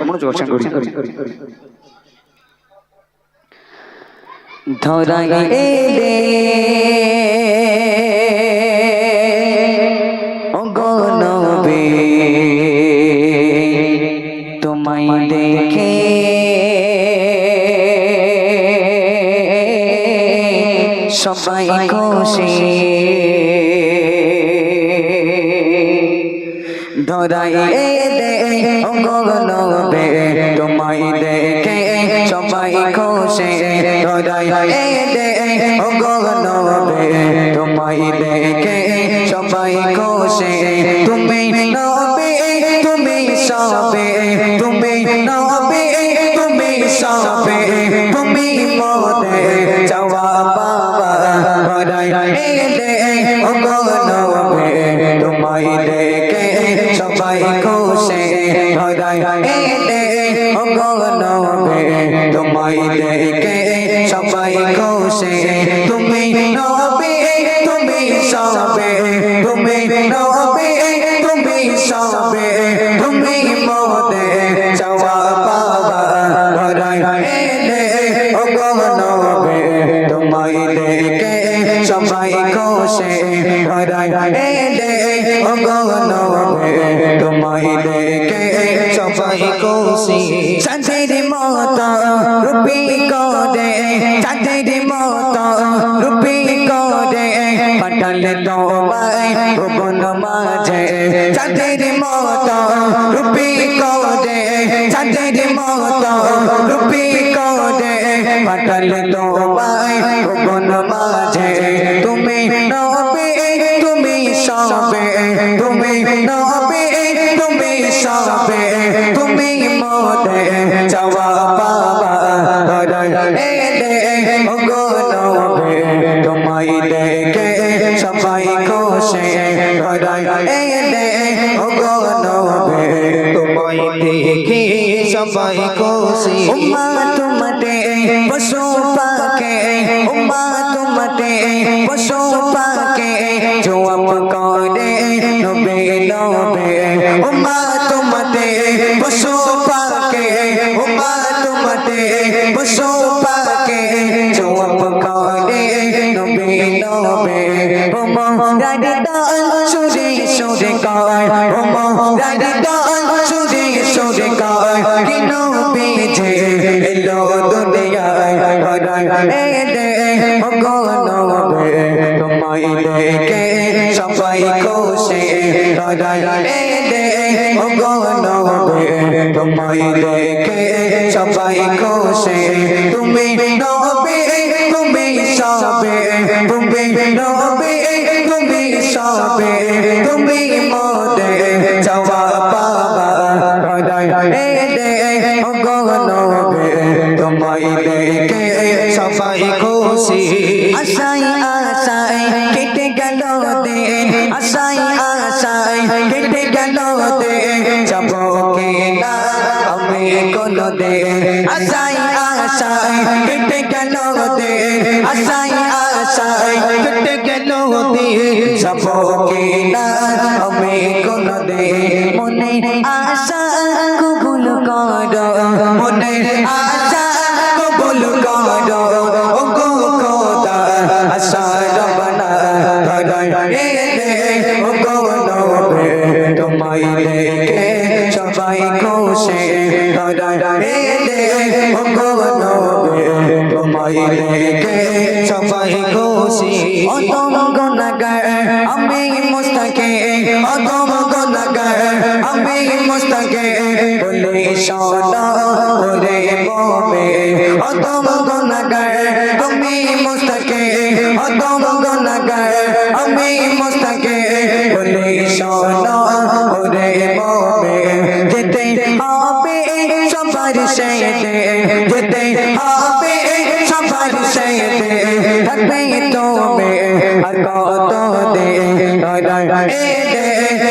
মনোযোগ আশা করি। ধরাই দে। অগণবে তোমায় দেখে সবাই খুশি। ধরাই নবে তোমায় দেখে সবাই খুশি হৃদয় দে সবে পাঠালে তোমায় কোন মাঝে? তুমি নবে, তুমি সবে। তুমি নবে, তুমি সবে। তুমি মতে যাওয়া সবাই কোষে রেখে সবাই খুশি। তুমি চাই হবে মুস্তাকে বলে সদা রে ববে অতম গনগার তুমি মুস্তাকে অতম গনগার আমি মুস্তাকে বলে সদা রে ববে যেতে হবে সবার সেতে, যেতে হবে সবার সেতে। থাকবে তুমি আর কত দে রায় রায় এ দে,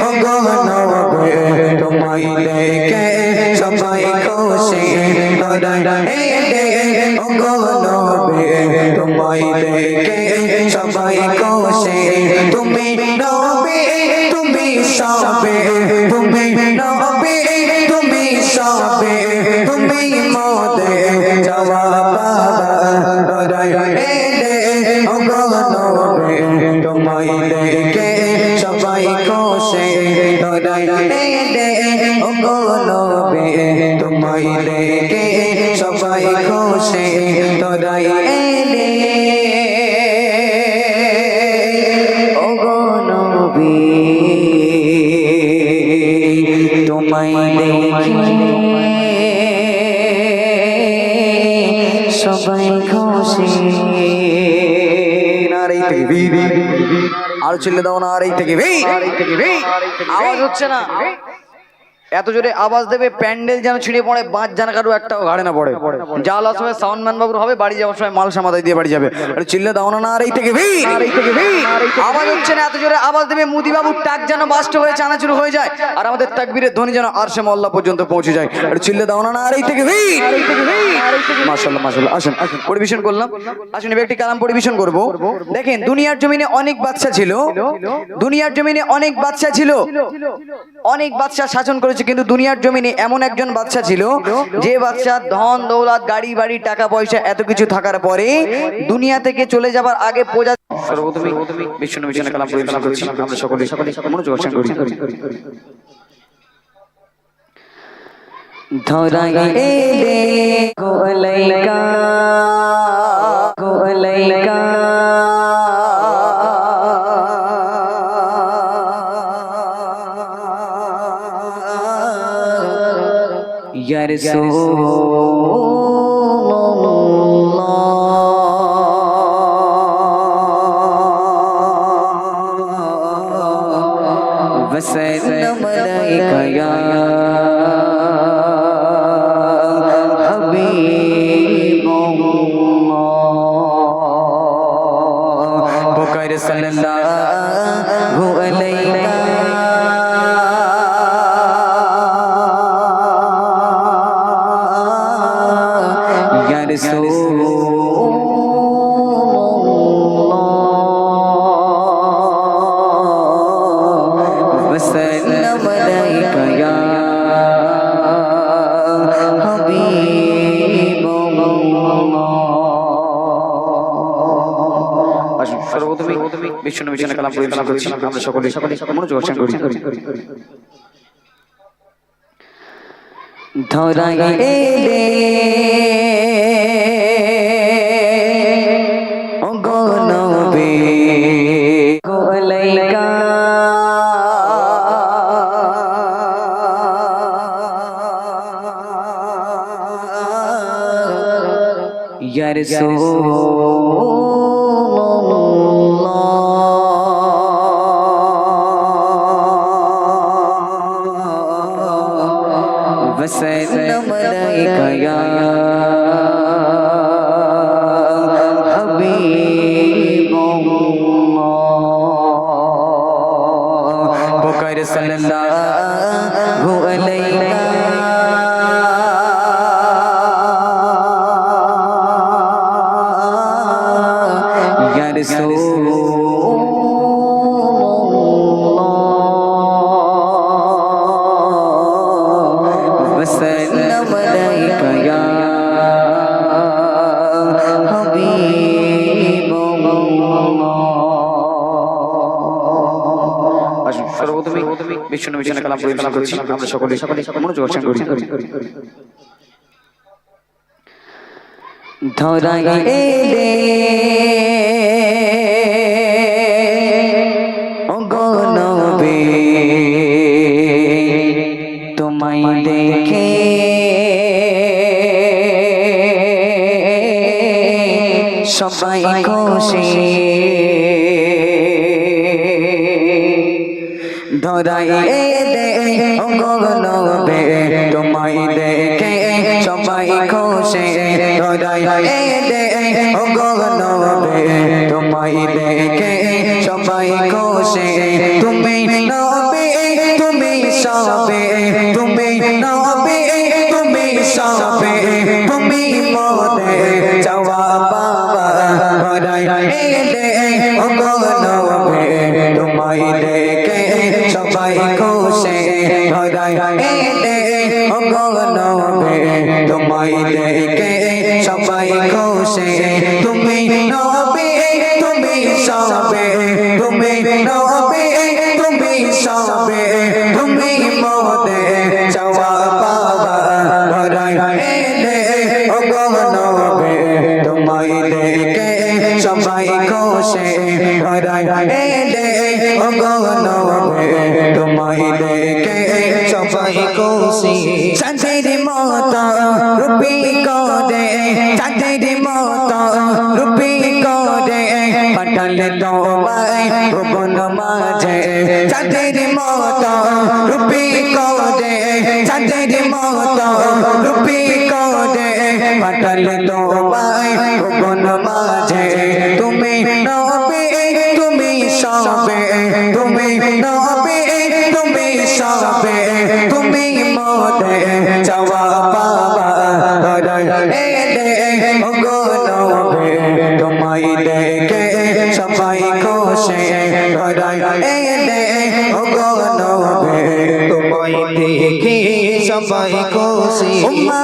ও গো হইলে কে সবাই খুশি তোমায় দেখে চিল্লে দাও না আর এই থেকে ভি আওয়াজ হচ্ছে না এত জোরে আওয়াজ দেবে প্যান্ডেল যেন ছিঁড়ে পড়ে বাঁচ যেন কারও একটাও ঘাড়ে না পড়ে। জাল সময় সাউন্ড ম্যান বাবুর হবে বাড়ি যাওয়ার সময় মাল সামাদাই দিয়ে বাড়ি যাবে। আর চিল্লে দাও না আর এই থেকে ভি আওয়াজ হচ্ছে না এত জোরে আওয়াজ দেবে মুদি বাবুর টাক যেন বাস্ট হয়ে চানাচুর হয়ে যায় আর আমাদের তাকবীরের ধ্বনি যেন আরশে মল্লা পর্যন্ত পৌঁছে যায়। আর চিল্লে দাও না আর এই থেকে ভি মাশাআল্লাহ মাশাআল্লাহ আসেন পরিবেশন করলাম। আসুন একটি কালাম পরিবেশন করব। দেখেন দুনিয়ার জমিনে অনেক বাচ্চা ছিল। দুনিয়ার জমিনে অনেক বাচ্চা ছিল। অনেক বাচ্চা শাসন করেছে কিন্তু দুনিয়ার জমিনে এমন একজন বাচ্চা ছিল যে বাচ্চা ধন দৌলত গাড়ি বাড়ি টাকা পয়সা এত কিছু থাকার পরে দুনিয়া থেকে চলে যাবার আগে পূজা সর্বপ্রথমে বিশ্ব নবীর কালাম পরিবেশন করছি। আমরা সকলে সকলে মনোযোগ করি। ধরাই কোলাইকা কোলাইকা ইয়া রাসূলুল্লাহ পরিবেশন করছি আমরা সকলে মনোযোগ করি। ধরাই এলে ওগো സല്ലല്ലാഹു അലൈഹി বিশ্ব নবী কালাম পরিবেশন করছি। আমরা সকলে মনোযোগ করি। ধরাই তোমায় সবাই খুশি। এলে ওগো নবী তোমায় দেখে সবাই খুশি ধরাই দে ওগো নবী তোমায় দেখে সবাই খুশি তুমি সবাই ও গো নবী তোমায় দেখে সবাই খুশি চাঁদের মতো রূপী করে চাঁদের মতো রূপী করে পাঠালে তোমায় ভুবন মাঝে চাঁদের মতো রূপী করে চাঁদের মতো রূপী করে পাঠালে তোমায় ভুবন সবাই খুশি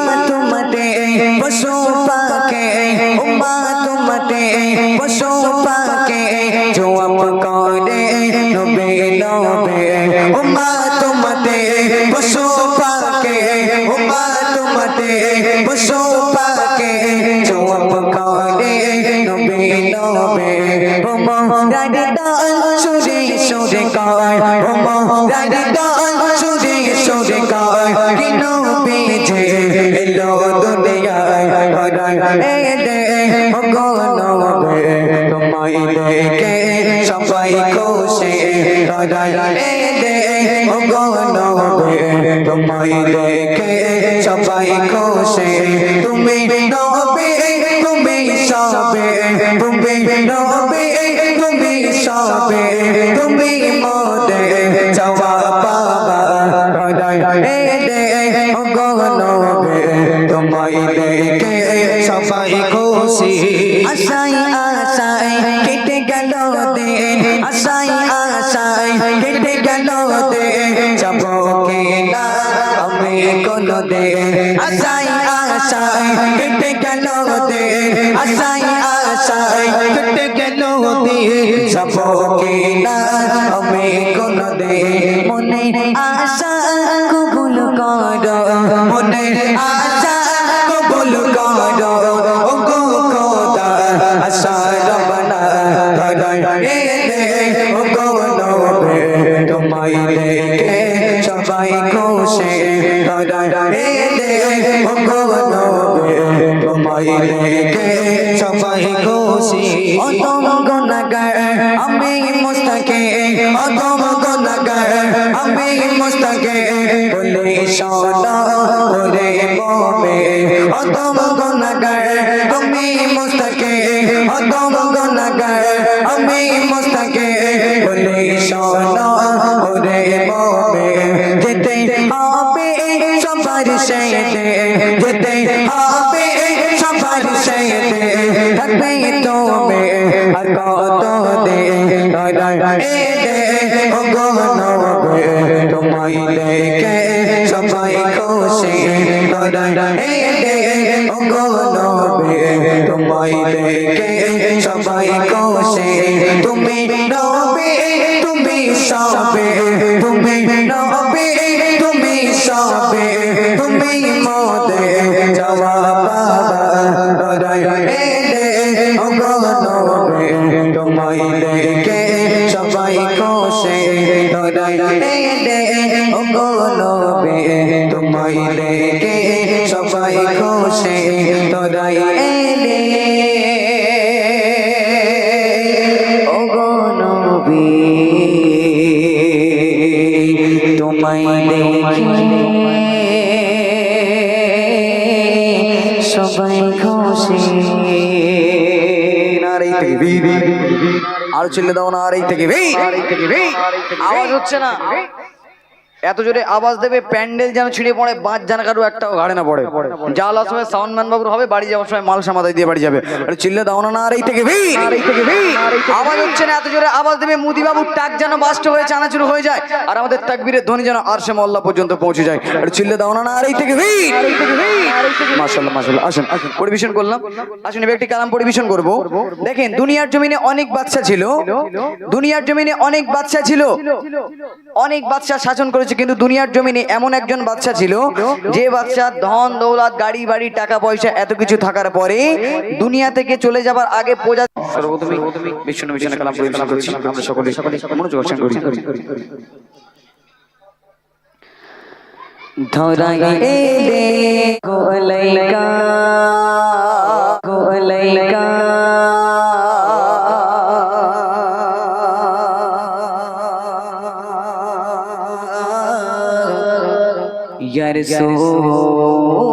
তুমি নবে তুমি সবে তুমি নবে তুমি সবে তুমি মোদে যাব কি না আমি কোন শোনো ওরে মোমে অতম গুণাগার আমি মুস্তাকে। অতম গুণাগার আমি মুস্তাকে। বলে শোনো ওরে মোমে যেতে হবে সবার সাথে যেতে হবে সবার সাথে থাকবে তুমি আর কত দে দে তোমায় দেখে সবাই খুশি তোমায় দেখে সবাই খুশি তুমি নবে তোমায় দেখে সবাই খুশি। থেকে আর ছেলে দাও না আর এই থেকে আওয়াজ হচ্ছে না। এত জোরে আওয়াজ দেবে, প্যান্ডেল যেন ছিঁড়ে পড়ে বাঁচ জানা কারও একটাও ঘাড়ে না পড়ে। জ্বালার সময় সাউন্ড ম্যান বাবুর হবে, বাড়ি যাওয়ার সময় মাল সামাদাই দিয়ে বাড়ি যাবে। চিল্লে দাও না আর এই থেকে আওয়াজ হচ্ছে না, এত জোরে আওয়াজ দেবে মুদি বাবুর টাক যেন বাস্ট হয়ে চানাচুর হয়ে যায়। আর আমাদের তাকবীরের ধ্বনি যেন আরশে মল্লা পর্যন্ত পৌঁছে যায়। আরে চিল্লে দাও না আর এই থেকে ভি মাশাআল্লাহ মাশাআল্লাহ, আসেন পরিবেশন করলাম। আসেন, এবার একটি কালাম পরিবেশন করব। দেখেন, দুনিয়ার জমিনে অনেক বাচ্চা ছিল। দুনিয়ার জমিনে অনেক বাচ্চা ছিল। অনেক বাচ্চা শাসন করেছে কিন্তু দুনিয়ার জমিনে এমন একজন বাচ্চা ছিল যে বাচ্চা ধন দৌলত গাড়ি বাড়ি টাকা পয়সা এত কিছু থাকার পরে দুনিয়া থেকে চলে যাবার আগে প্রজা সর্বপ্রথমে বিশ্ব কালাম আমরা সকলে সকলে মনোযোগ করি। ধরাই এলে কোলাইকা কোলাইকা ইয়া রাসূলুল্লাহ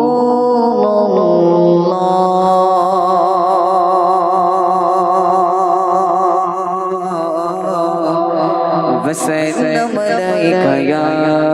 وسلم عليك يا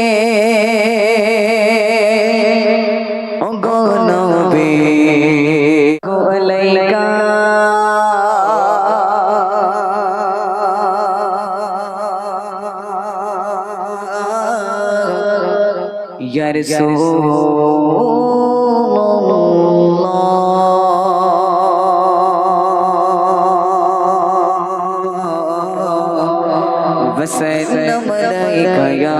وسلم عليك يا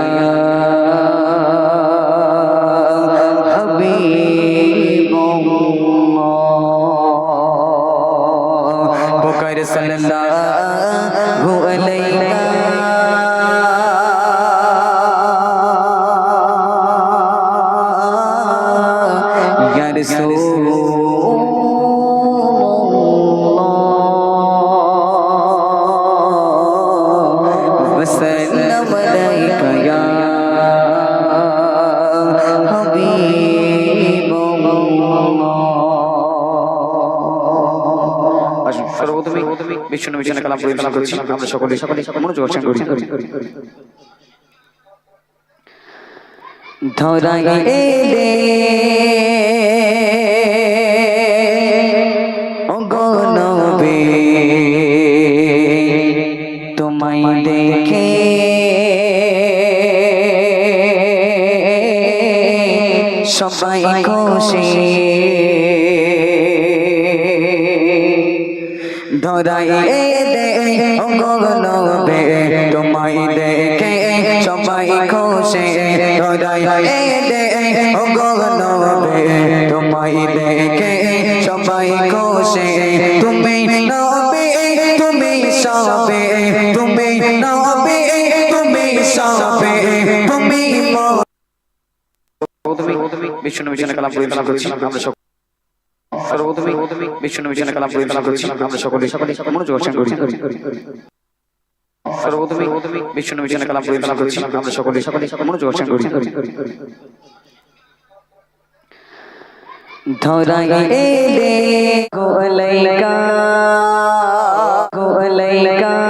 حبيب الله بكر صلى الله عليك বিশ্ব নবীশনে কালাম পরিবেশন করছি আমরা সকলে সকলে মনোযোগ আকর্ষণ করি। ধরাই তুমি নবে, তুমি সবে, তুমি তুমি সবে, তুমি সর্বপ্রথমে বিশ্ব নবীশনে কালাম পরিবেশন করছি, আমরা সকলে সর্বপ্রথমে বিশ্ব নবীশনে কালাম পরিবেশন করছি, আমরা সকলে সকলে মনোযোগ করি। সর্বপ্রথমে বিশ্ব নবীশনে কালাম পরিবেশন করছি, আমরা সকলে সকলে মনোযোগ আকর্ষণ করি। ধরাই দে গোলাইকা গোলাইকা